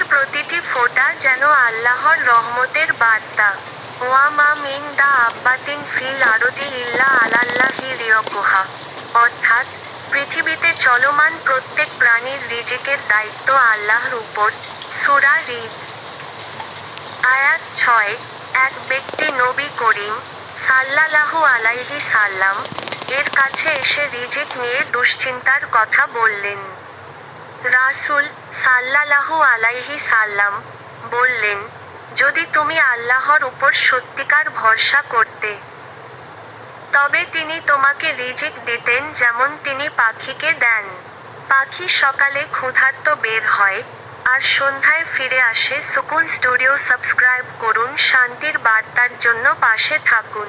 বৃষ্টির প্রতিটি ফোঁটা যেন আল্লাহর রহমতের বার্তা। ওয়া মা মিন দা আব্বাতিন ফিল আরদি ইল্লা আলাল্লাহি রিয়কুহা অর্থাৎ, পৃথিবীতে চলমান প্রত্যেক প্রাণীর রিজিকের দায়িত্ব আল্লাহর উপর। সূরা রিদ। আয়াত ছয়, এক ব্যক্তি নবী করিম সাল্লাল্লাহু আলাইহি সাল্লাম এর কাছে এসে রিজিক নিয়ে দুশ্চিন্তার কথা বললেন। রাসূল সাল্লাল্লাহু আলাইহি সাল্লাম বললেন, যদি তুমি আল্লাহর উপর সত্যিকার ভরসা করতে, তবে তিনি তোমাকে রিজিক দিতেন যেমন তিনি পাখিকে দেন। পাখি সকালে ক্ষুধার্ত বের হয় আর সন্ধ্যায় ফিরে আসে। সুকুন স্টুডিও সাবস্ক্রাইব করুন, শান্তির বার্তার জন্য পাশে থাকুন।